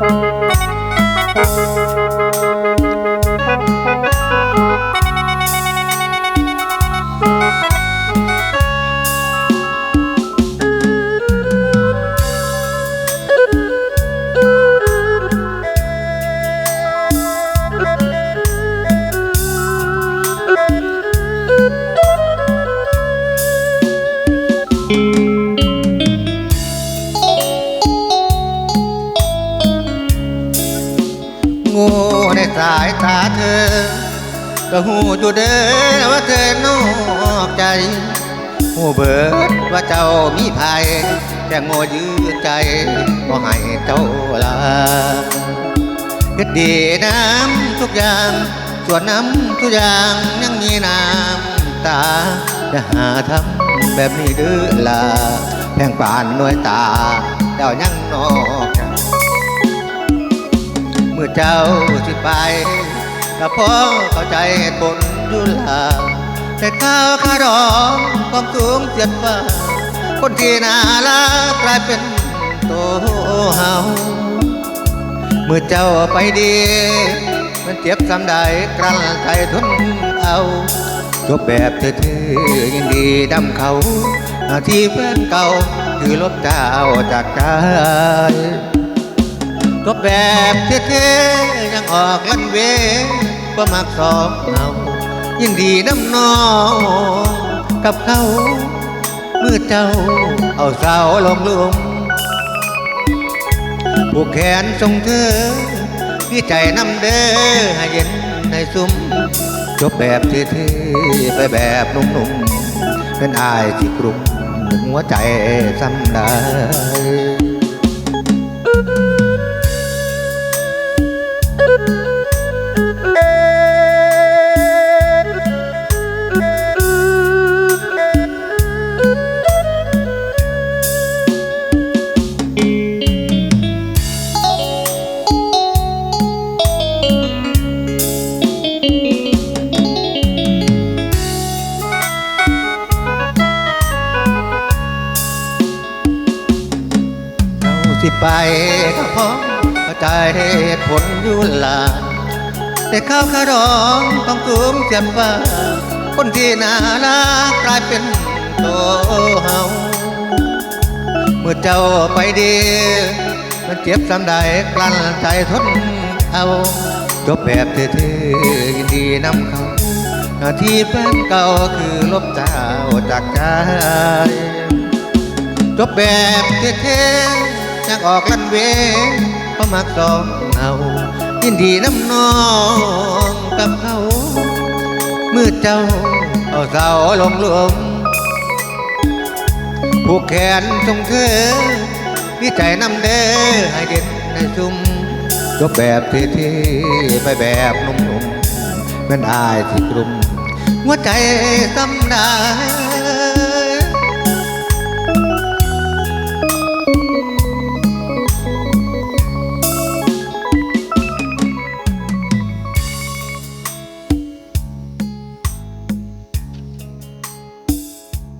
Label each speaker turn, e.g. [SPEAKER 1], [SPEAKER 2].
[SPEAKER 1] Thank you. ในสายตาเธอ ก็หูอยู่เด้อว่าเธอนอกใจ หูเบิดว่าเจ้ามีภัยแต่โง่ยืดใจก็ให้เจ้าลาเฮ็ดดีน้ำทุกอย่างส่วนน้ำทุกอย่างยังมีน้ำตาจะหาทำแบบนี้ดื้อลาแพงป่านน่วยตาเจ้ายังนอกใจเมื่อเจ้าสิไปก็พอเข้าใจเหตุผลอยู่ลาแต่ข้าวข้าร้องความสูงเสียดฟ้าคนที่น่ารักกลายเป็นตัวเฮาเมื่อเจ้าไปดี มันเจ็บซ้ำใดกลั้นใจทนเอาจบแบบเธอๆยังดีดำเขาหน้าที่แฟนเก่า คือลบเจ้าจากใจ ก็แบบเท่ๆยังออกลันเวก็มักสองเงายินดีน้ำนองกับเขาเมื่อเจ้าเอาสาวลงลุมผูกแขนทรงเธอพี่ใจน้ำเด้อให้เย็นในซุ้มจบแบบเท่ๆไปแบบนุ่มๆเป็นอายที่กลุ่มหัวใจซ้ำได้ สิไปก็เพราะใจผลยู่ลา แต่ข้าวขารองต้องกลุ้มเสียนว่า คนที่น่ารักกลายเป็นตัวเฮาเมื่อเจ้าไปดี มันเจ็บซ้ำใดกลั้นใจทนเอาจบแบบเท่ๆยินดีนำเขาหน้าที่แฟนเก่าคือลบเจ้าจากใจจบแบบเท่ๆ อยากออกลันเวเพราะมักสองเอายินดีน้ำนองกับเขาเมื่อเจ้าเอาเสาลงลวมผูกแขนทรงเธอวิใจน้ำเด้อให้เด่นในซุ้มจบแบบเท่ๆไปแบบนุ่มๆเป็นอายที่กลุ่มหัวใจซ้ำได้